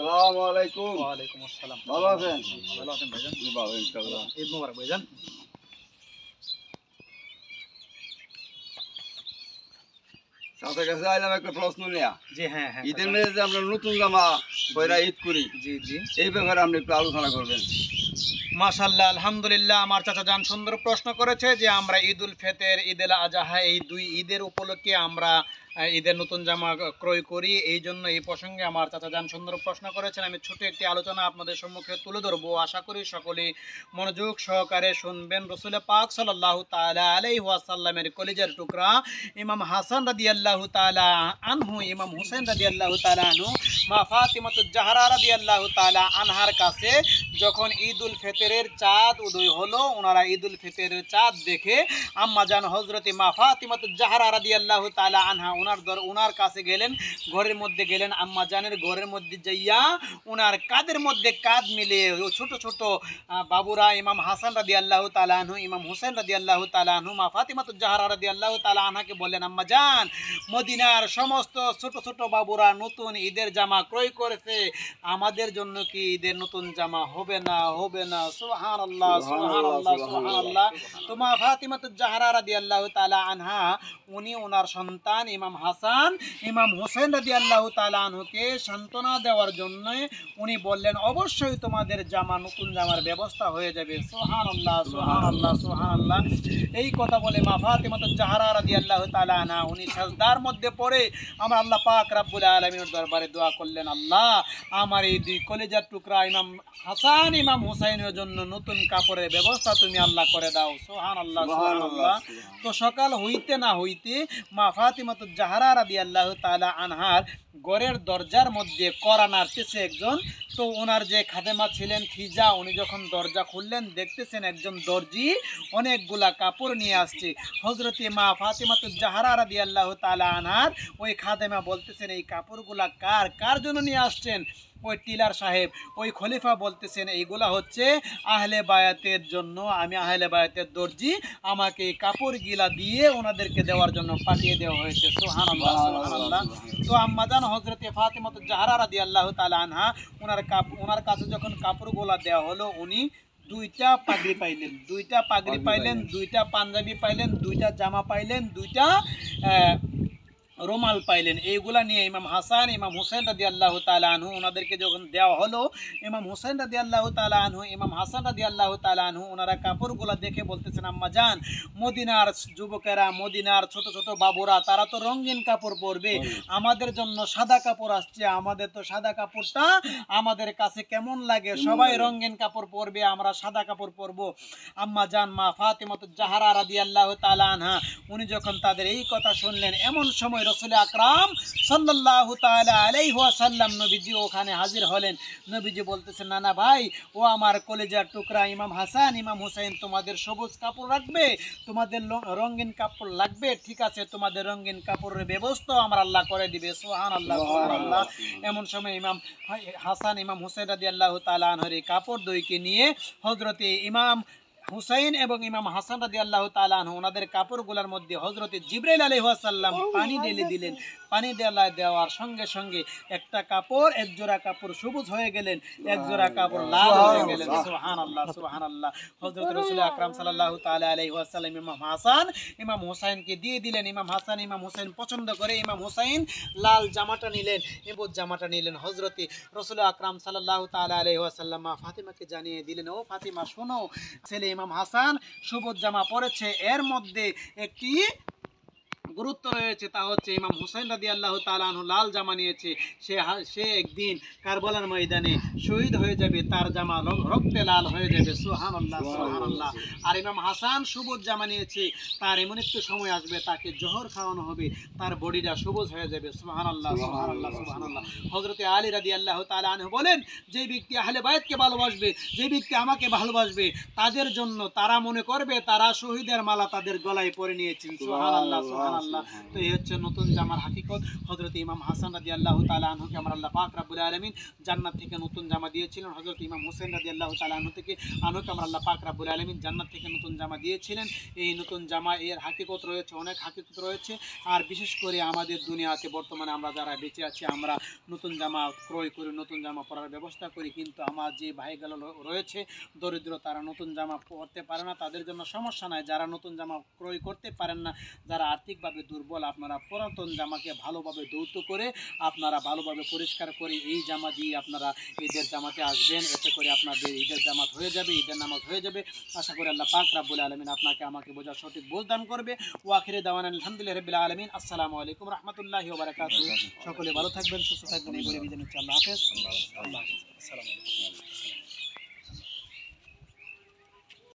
আসসালামু আলাইকুম ওয়ালাইকুম আসসালাম। ভালো আছেন? ভালো আছেন ভাইজান? ভালো ইনশাআল্লাহ। ঈদ মোবারক ভাইজান। সাথে কাছে আইলাম একটা প্রশ্ন নিয়া। জি হ্যাঁ হ্যাঁ ঈদের মেয়ে যে আমরা নতুন জামা পয়রা ঈদ করি জি জি। এই ব্যাপারে আপনি একটু আলোচনা করবেন। মাশাল্লাহ আলহামদুলিল্লাহ আমার চাচা জান সুন্দর প্রশ্ন করেছে যে আমরা ঈদ উল ফেতের ঈদ এল আজহা এই দুই ঈদের উপলক্ষে আমরা ঈদের নতুন জামা ক্রয় করি। এই জন্য এই প্রসঙ্গে আমার চাচা জান সুন্দর প্রশ্ন করেছেন। আমি ছোট একটি আলোচনা আপনাদের সম্মুখে তুলে ধরবো। আশা করি সকলে মনোযোগ সহকারে শুনবেন। রসুল পাক সাল্লাহ তালা আলাই ওয়াসাল্লামের কলিজার টুকরা। ইমাম হাসান রাদি আল্লাহ তালা আনহু, ইমাম হুসেন রাদি আল্লাহ তালা আনহু, মা ফাতিমাত জাহারা রাদি আল্লাহ তালা আনহার কাছে যখন ঈদ উল ফিতরের চাঁদ উদয় হলো, ওনারা ঈদ উল ফিতরের চাঁদ দেখে, আম্মা জান হজরতে মা ফাতিমাত জাহারা রাদিয়াল্লাহু তাআলা আনহা ওনার দর ওনার কাছে গেলেন ঘরের মধ্যে গেলেন আম্মা জানের ঘরের মধ্যে যাইয়া ওনার কাদের মধ্যে কাঁধ মিলে ও ছোট ছোট বাবুরা ইমাম হাসান রাদিয়াল্লাহু তাআলা আনহু ইমাম হোসেন রাদিয়াল্লাহু তাআলা আনহু মা ফাতিমাত জাহারা রাদিয়াল্লাহু তাআলা আনহাকে বললেন আম্মা জান মদিনার সমস্ত ছোট ছোট বাবুরা নতুন ঈদের জামা ক্রয় করেছে আমাদের জন্য কি ঈদের নতুন জামা হবে না হবে না? সুহান আল্লাহ সুহান আল্লাহ সুহান আল্লাহ তো তোমা ফাতিমাত জাহরা রাদিয়াল্লাহু তাআলা আনহা উনি ওনার সন্তান ইমাম হাসান ইমাম হোসেন রাদিয়াল্লাহু তাআলা আনহুকে সান্ত্বনা দেওয়ার জন্য উনি বললেন অবশ্যই তোমাদের জামা নতুন জামার ব্যবস্থা হয়ে যাবে। সুহান আল্লাহ সুহান আল্লাহ সুহান আল্লাহ এই কথা বলে মা ফাতিমাত জাহরা রাদিয়াল্লাহু তাআলা আনহা উনি সাজদার মধ্যে পড়ে আমার আল্লাহ পাক রাব্বুল আলামিনের দরবারে দোয়া করলেন আল্লাহ আমার এই দুই কলেজার টুকরা ইমাম হাসান ইমাম হুসাইনের জন্য নতুন কাপড়ের ব্যবস্থা তুমি আল্লাহ করে দাও। সোহান আল্লাহ সোহান আল্লাহ তো সকাল হইতে না হইতে মা ফাতিমাত জাহারা রাবি আল্লাহ তালা আনহার গড়ের দরজার মধ্যে করা নাড়তেছে একজন। তো ওনার যে খাদেমা ছিলেন ফিজা উনি যখন দরজা খুললেন, দেখতেছেন একজন দর্জি অনেকগুলা কাপড় নিয়ে আসছে। হজরতে মা ফাতেমাত জাহারা রাবি আল্লাহ তালা আনহার ওই খাদেমা বলতেছেন, এই কাপড়গুলা কার কার জন্য নিয়ে আসছেন? ওই টিলার সাহেব ওই খলিফা বলতেছেন এইগুলা হচ্ছে আহলে বায়াতের জন্য। আমি আহলে বায়াতের দর্জি। আমাকে কাপড় গিলা দিয়ে ওনাদেরকে দেওয়ার জন্য পাঠিয়ে দেওয়া হয়েছে। সোহান আল্লাহ তো আম্মাজান হজরতে ফাতেমত জাহারা রাদি আল্লাহ তালা আনহা ওনার কাপ ওনার কাছে যখন কাপড়গুলা দেওয়া হলো উনি দুইটা পাগড়ি পাইলেন। দুইটা পাগড়ি পাইলেন। দুইটা পাঞ্জাবি পাইলেন দুইটা জামা পাইলেন দুইটা রোমাল পাইলেন। এইগুলা নিয়ে ইমাম হাসান ইমাম হুসেন রাদি আল্লাহ তালা আনহু ওনাদেরকে যখন দেওয়া হলো ইমাম হুসেন রাদি আল্লাহ তালা আনহু ইমাম হাসান রাদি আল্লাহ তালা আনহু ওনারা কাপড়গুলা দেখে বলতেছেন আম্মা যান মদিনার যুবকেরা মদিনার ছোট ছোট বাবুরা তারা তো রঙিন কাপড় পরবে। আমাদের জন্য সাদা কাপড় আসছে আমাদের তো সাদা কাপড়টা আমাদের কাছে কেমন লাগে? সবাই রঙিন কাপড় পরবে আমরা সাদা কাপড় পরবো। আম্মা জান মা ফাতেমত জাহারা রাদি আল্লাহ তালা আনহা উনি যখন তাদের এই কথা শুনলেন এমন সময় রসুল আকরাম সাল্লাহ তালা ওয়াসাল্লাম নবীজি ওখানে হাজির হলেন। নবীজি বলতেছেন না না ভাই ও আমার কলেজার টুকরা ইমাম হাসান ইমাম হুসাইন তোমাদের সবুজ কাপড় রাখবে তোমাদের রঙিন কাপড় লাগবে ঠিক আছে তোমাদের রঙিন কাপড়ের ব্যবস্থা আমার আল্লাহ করে দিবে। সোহান আল্লাহ সোহান আল্লাহ এমন সময় ইমাম হাসান ইমাম হুসাইন রাদি আল্লাহ তালা আনহর কাপড় দইকে নিয়ে হজরতে ইমাম হুসাইন এবং ইমাম হাসান রাদি আল্লাহ তালান ওনাদের কাপড়গুলোর মধ্যে হজরতে জিব্রাইল আলহাসাল্লাম পানি ঢেলে দিলেন। পানি দেওয়া দেওয়ার সঙ্গে সঙ্গে একটা কাপড় এক জোড়া কাপড় সবুজ হয়ে গেলেন এক জোড়া কাপড় লাল হয়ে গেলেন। সুহান আল্লাহ সুহান আল্লাহ হজরত রসুল আকরাম সাল্লাহ তালা আলহিহাসাল্লাম ইমাম হাসান ইমাম হুসাইনকে দিয়ে দিলেন। ইমাম হাসান ইমাম হুসাইন পছন্দ করে ইমাম হুসাইন লাল জামাটা নিলেন এবুজ জামাটা নিলেন। হজরতে রসুল আকরাম সাল্লাহ তালা আলহিহাসাল্লাম ফাতিমাকে জানিয়ে দিলেন ও ফাতিমা শোনো ছেলে ইমাম হাসান সবুজ জামা পরেছে। এর মধ্যে একটি গুরুত্ব রয়েছে তা হচ্ছে ইমাম হুসাইন রাদি আল্লাহ তালানহু লাল জামা নিয়েছে। সে সে একদিন কারবালার ময়দানে শহীদ হয়ে যাবে, তার জামা রক্তে লাল হয়ে যাবে। সুহান আল্লাহ সুহান আল্লাহ আর ইমাম হাসান সবুজ জামা নিয়েছে, তার এমন একটু সময় আসবে, তাকে জহর খাওয়ানো হবে, তার বডিটা সবুজ হয়ে যাবে। সুহান আল্লাহ সুহান আল্লাহ সুহান আল্লাহ হজরতে আলী রাদি আল্লাহ তালানহু বলেন, যে ব্যক্তি আহলে বায়তকে ভালোবাসবে, যে ব্যক্তি আমাকে ভালোবাসবে, তাদের জন্য তারা মনে করবে, তারা শহীদের মালা তাদের গলায় পরে নিয়েছেন। সুহান আল্লাহ সুহান ইনশাআল্লাহ। তো এই হচ্ছে নতুন জামার হাকিকত হজরত ইমাম হাসান রাজি আল্লাহ তালা আনহুকে আমার আল্লাহ পাক রাবুল আলমিন জান্নাত থেকে নতুন জামা দিয়েছিলেন। হজরত ইমাম হোসেন রাজি আল্লাহ তালা আনহু থেকে আনহুকে আমার আল্লাহ পাক রাবুল আলমিন জান্নাত থেকে নতুন জামা দিয়েছিলেন। এই নতুন জামা এর হাকিকত রয়েছে অনেক হাকিকত রয়েছে। আর বিশেষ করে আমাদের দুনিয়াতে বর্তমানে আমরা যারা বেঁচে আছি আমরা নতুন জামা ক্রয় করি নতুন জামা পরার ব্যবস্থা করি। কিন্তু আমার যে ভাইগুলো রয়েছে দরিদ্র তারা নতুন জামা পরতে পারে না। তাদের জন্য সমস্যা নাই। যারা নতুন জামা ক্রয় করতে পারেন না যারা আর্থিকভাবে দুর্বল আপনারা পুরাতন জামাকে ভালোভাবে দৌত করে আপনারা ভালোভাবে পরিষ্কার করে এই জামা দিয়ে আপনারা ঈদের জামাতে আসবেন। এতে করে আপনাদের ঈদের জামাত হয়ে যাবে ঈদের নামাজ হয়ে যাবে। আশা করি আল্লাহ পাক রাব্বুল আলমিন আপনাকে আমাকে বোঝার সঠিক বোঝ দান করবে ওয়াখিরে দাওয়ান আলহামদুলিল্লাহ রবিল আলমিন। আসসালামু আলাইকুম রহমতুল্লাহি ওবরাকাতুহু সকলে ভালো থাকবেন সুস্থ থাকবেন। এই বলে বিদায় নিচ্ছি। আল্লাহ হাফেজ। আল্লাহ আসসালামু আলাইকুম।